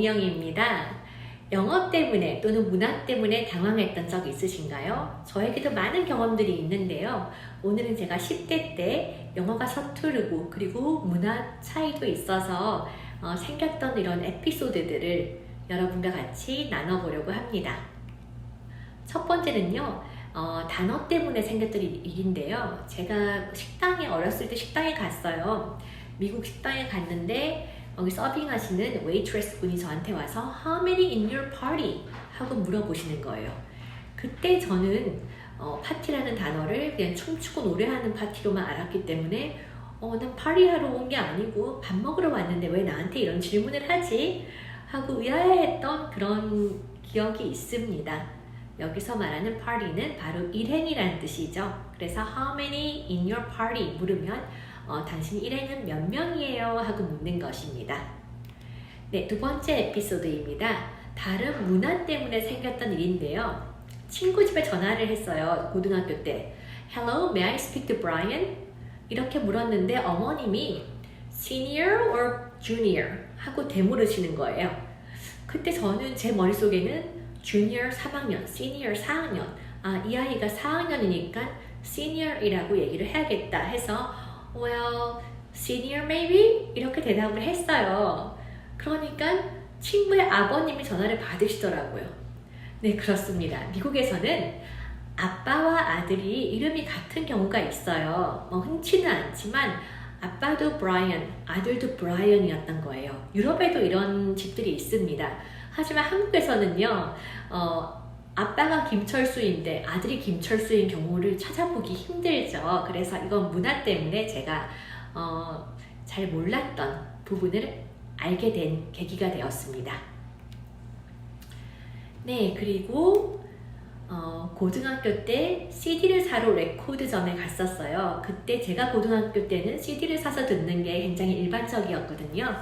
원미영입니다. 영어 때문에 또는 문화 때문에 당황했던 적 있으신가요? 저에게도 많은 경험들이 있는데요. 오늘은 제가 10대 때 영어가 서투르고 그리고 문화 차이도 있어서 어, 생겼던 이런 에피소드들을 여러분과 같이 나눠보려고 합니다. 첫 번째는요, 어, 단어 때문에 생겼던 일- 일인데요. 제가 식당에 어렸을 때 식당에 갔어요. 미국 식당에 갔는데 여기 서빙하시는 웨이트레스 분이 저한테 와서 How many in your party? 하고 물어보시는 거예요. 그때 저는 어, 파티라는 단어를 그냥 춤추고 노래하는 파티로만 알았기 때문에 어, 난 파리하러 온 게 아니고 밥 먹으러 왔는데 왜 나한테 이런 질문을 하지? 하고 의아해했던 그런 기억이 있습니다. 여기서 말하는 party는 바로 일행이라는 뜻이죠. 그래서 how many in your party 물으면 어, 당신 일행은 몇 명이에요? 하고 묻는 것입니다. 네, 두 번째 에피소드입니다. 다른 문화 때문에 생겼던 일인데요. 친구 집에 전화를 했어요. 고등학교 때. Hello, may I speak to Brian? 이렇게 물었는데 어머님이 senior or junior 하고 되물으시는 거예요. 그때 저는 제 머릿속에는 junior 3학년, senior 4학년, 아, 이 아이가 4학년이니까 senior이라고 얘기를 해야겠다 해서 well, senior maybe? 이렇게 대답을 했어요. 그러니까 친구의 아버님이 전화를 받으시더라고요. 네, 그렇습니다. 미국에서는 아빠와 아들이 이름이 같은 경우가 있어요. 뭐 흔치는 않지만 아빠도 브라이언, 아들도 브라이언이었던 거예요. 유럽에도 이런 집들이 있습니다. 하지만 한국에서는요, 어, 아빠가 김철수인데 아들이 김철수인 경우를 찾아보기 힘들죠. 그래서 이건 문화 때문에 제가 어, 잘 몰랐던 부분을 알게 된 계기가 되었습니다. 네, 그리고 어, 고등학교 때 CD를 사러 레코드점에 갔었어요. 그때 제가 고등학교 때는 CD를 사서 듣는 게 굉장히 일반적이었거든요.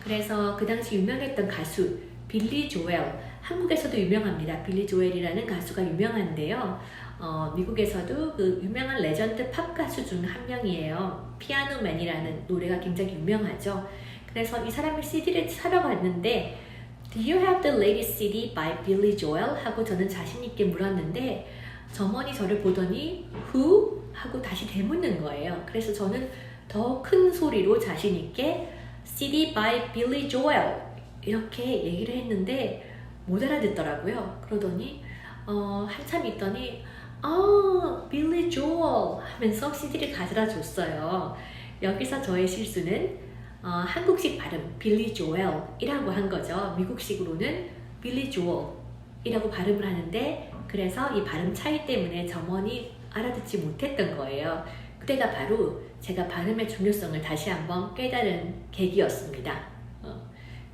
그래서 그 당시 유명했던 가수 빌리 조엘, 한국에서도 유명합니다. 빌리 조엘이라는 가수가 유명한데요. 어, 미국에서도 그 유명한 레전드 팝 가수 중 한 명이에요. 피아노맨이라는 노래가 굉장히 유명하죠. 그래서 이 사람의 CD를 사러 갔는데 Do you have the latest CD by Billy Joel? 하고 저는 자신 있게 물었는데 점원이 저를 보더니 Who? 하고 다시 되묻는 거예요. 그래서 저는 더 큰 소리로 자신 있게 CD by Billy Joel 이렇게 얘기를 했는데 못 알아듣더라고요. 그러더니 어, 한참 있더니 아, 빌리 조엘 하면서 CD를 가져다 줬어요. 여기서 저의 실수는 어, 한국식 발음 빌리 조엘이라고 한 거죠. 미국식으로는 빌리 조엘이라고 발음을 하는데 그래서 이 발음 차이 때문에 점원이 알아듣지 못했던 거예요. 그때가 바로 제가 발음의 중요성을 다시 한번 깨달은 계기였습니다.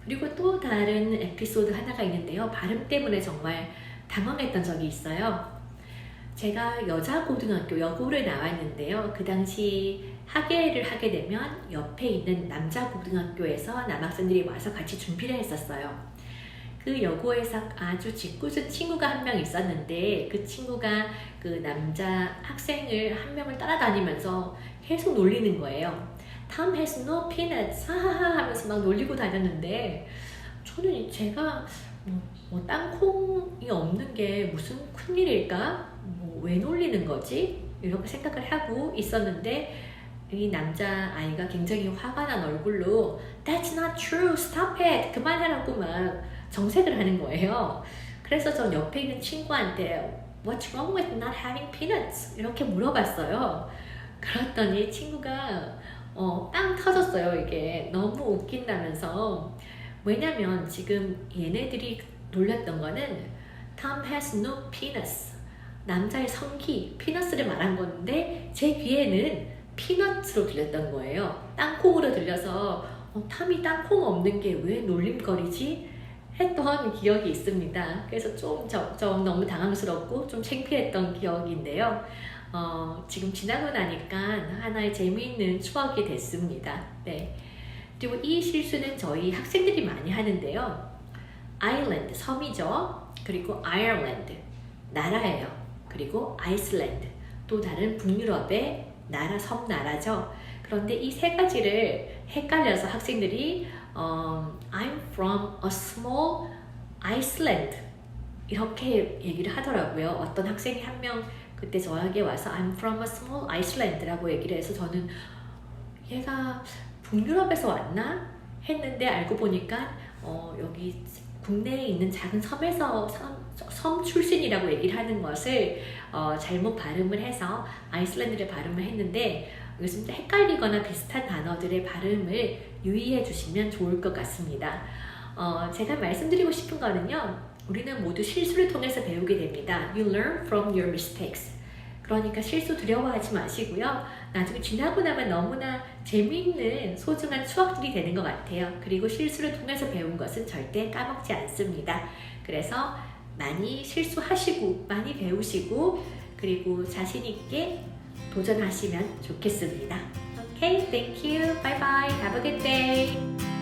어, 그리고 또 다른 에피소드 하나가 있는데요. 발음 때문에 정말 당황했던 적이 있어요. 제가 여자 고등학교 여고를 나왔는데요. 그 당시 학예를 하게 되면 옆에 있는 남자 고등학교에서 남학생들이 와서 같이 준비를 했었어요. 그 여고에서 아주 짓궂은 친구가 한 명 있었는데 그 친구가 그 남자 학생을 한 명을 따라다니면서 계속 놀리는 거예요. Tom has no peanuts 하하하 하면서 막 놀리고 다녔는데 저는 제가 뭐, 뭐 땅콩이 없는 게 무슨 큰일일까? 뭐 왜 놀리는 거지? 이렇게 생각을 하고 있었는데 이 남자 아이가 굉장히 화가 난 얼굴로 That's not true. Stop it. 그만하라고 막 정색을 하는 거예요. 그래서 전 옆에 있는 친구한테 What's wrong with not having peanuts? 이렇게 물어봤어요. 그랬더니 친구가 어, 빵 터졌어요. 이게 너무 웃긴다면서 왜냐면 지금 얘네들이 놀렸던 거는 Tom has no peanuts. 남자의 성기, 피너스를 말한 건데 제 귀에는 피넛으로 들렸던 거예요. 땅콩으로 들려서 어, 탐이 땅콩 없는 게 왜 놀림거리지? 했던 기억이 있습니다. 그래서 좀, 저, 좀 너무 당황스럽고 좀 창피했던 기억인데요. 어, 지금 지나고 나니까 하나의 재미있는 추억이 됐습니다. 네. 그리고 이 실수는 저희 학생들이 많이 하는데요. 아일랜드, 섬이죠. 그리고 아일랜드, 나라예요. 그리고 아이슬란드, 또 다른 북유럽의 나라, 섬나라죠. 그런데 이 세 가지를 헷갈려서 학생들이 어, I'm from a small Iceland 이렇게 얘기를 하더라고요. 어떤 학생이 한 명 그때 저에게 와서 I'm from a small Iceland라고 얘기를 해서 저는 얘가 북유럽에서 왔나 했는데 알고 보니까 어, 여기 국내에 있는 작은 섬에서 섬, 섬 출신이라고 얘기를 하는 것을 어, 잘못 발음을 해서 아이슬란드를 발음을 했는데 요즘 헷갈리거나 비슷한 단어들의 발음을 유의해 주시면 좋을 것 같습니다. 어, 제가 말씀드리고 싶은 거는요. 우리는 모두 실수를 통해서 배우게 됩니다. You learn from your mistakes. 그러니까 실수 두려워하지 마시고요. 나중에 지나고 나면 너무나 재미있는 소중한 추억들이 되는 것 같아요. 그리고 실수를 통해서 배운 것은 절대 까먹지 않습니다. 그래서 많이 실수하시고, 많이 배우시고, 그리고 자신있게 도전하시면 좋겠습니다. Okay, thank you. Bye bye. Have a good day.